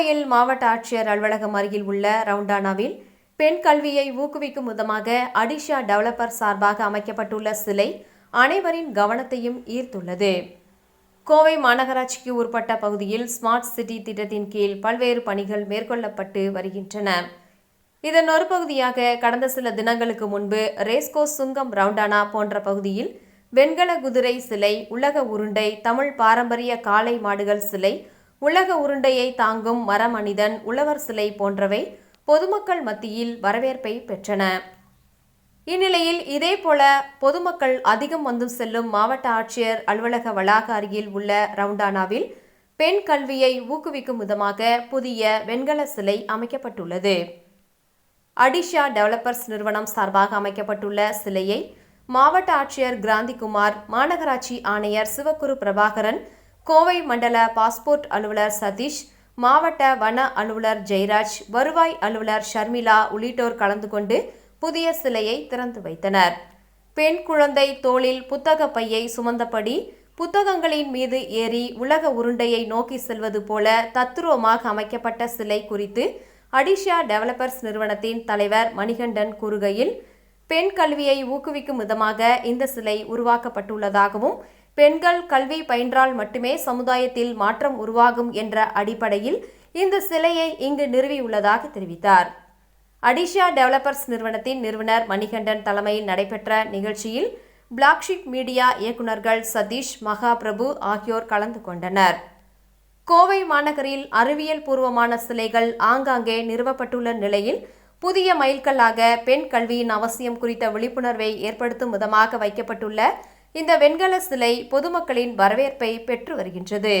மாவட்ட ஆட்சியர் அலுவலகம் அருகில் உள்ள ரவுண்டானாவில் பெண் கல்வியை ஊக்குவிக்கும் விதமாக அடிஷா டெவலப்பர் சார்பாக அமைக்கப்பட்டுள்ள சிலை அனைவரின் கவனத்தையும் ஈர்த்துள்ளது. கோவை மாநகராட்சிக்கு உட்பட்ட பகுதியில் ஸ்மார்ட் சிட்டி திட்டத்தின் கீழ் பல்வேறு பணிகள் மேற்கொள்ளப்பட்டு வருகின்றன. இதன் ஒரு பகுதியாக கடந்த சில தினங்களுக்கு முன்பு ரேஸ்கோ சுங்கம் ரவுண்டானா போன்ற பகுதியில் வெண்கல குதிரை சிலை உலக உருண்டை தமிழ் பாரம்பரிய காளை மாடுகள் சிலை உலக உருண்டையை தாங்கும் மரமனிதன் உழவர் சிலை போன்றவை பொதுமக்கள் மத்தியில் வரவேற்பை பெற்றன. இந்நிலையில் இதேபோல பொதுமக்கள் அதிகம் வந்து செல்லும் மாவட்ட ஆட்சியர் அலுவலக வளாக அருகில் உள்ள ரவுண்டானாவில் பெண் கல்வியை ஊக்குவிக்கும் விதமாக புதிய வெண்கல சிலை அமைக்கப்பட்டுள்ளது. அடிஷா டெவலப்பர்ஸ் நிறுவனம் சார்பாக அமைக்கப்பட்டுள்ள சிலையை மாவட்ட ஆட்சியர் கிராந்திகுமார் மாநகராட்சி ஆணையர் சிவகுரு பிரபாகரன் கோவை மண்டல பாஸ்போர்ட் அலுவலர் சதீஷ் மாவட்ட வன அலுவலர் ஜெயராஜ் வருவாய் அலுவலர் ஷர்மிளா உள்ளிட்டோர் கலந்து கொண்டு புதிய சிலையை திறந்து வைத்தனர். பெண் குழந்தை தோளில் புத்தக பையை சுமந்தபடி புத்தகங்களின் மீது ஏறி உலக உருண்டையை நோக்கி செல்வது போல தத்துருவமாக அமைக்கப்பட்ட சிலை குறித்து அடிஷா டெவலப்பர்ஸ் நிறுவனத்தின் தலைவர் மணிகண்டன் கூறுகையில் பெண் கல்வியை ஊக்குவிக்கும் விதமாக இந்த சிலை உருவாக்கப்பட்டுள்ளதாகவும் பெண்கள் கல்வி பயின்றால் மட்டுமே சமுதாயத்தில் மாற்றம் உருவாகும் என்ற அடிப்படையில் இந்த சிலையை இங்கு நிறுவியுள்ளதாக தெரிவித்தார். அடிஷா டெவலப்பர்ஸ் நிறுவனத்தின் நிறுவனர் மணிகண்டன் தலைமையில் நடைபெற்ற நிகழ்ச்சியில் பிளாக்ஷிப் மீடியா இயக்குநர்கள் சதீஷ் மகாபிரபு ஆகியோர் கலந்து கொண்டனர். கோவை மாநகரில் அறிவியல் பூர்வமான சிலைகள் ஆங்காங்கே நிறுவப்பட்டுள்ள நிலையில் புதிய மைல்கல்லாக பெண் கல்வியின் அவசியம் குறித்த விழிப்புணர்வை ஏற்படுத்தும் விதமாக வைக்கப்பட்டுள்ள இந்த வெண்கல சிலை பொதுமக்களின் வரவேற்பை பெற்று வருகின்றது.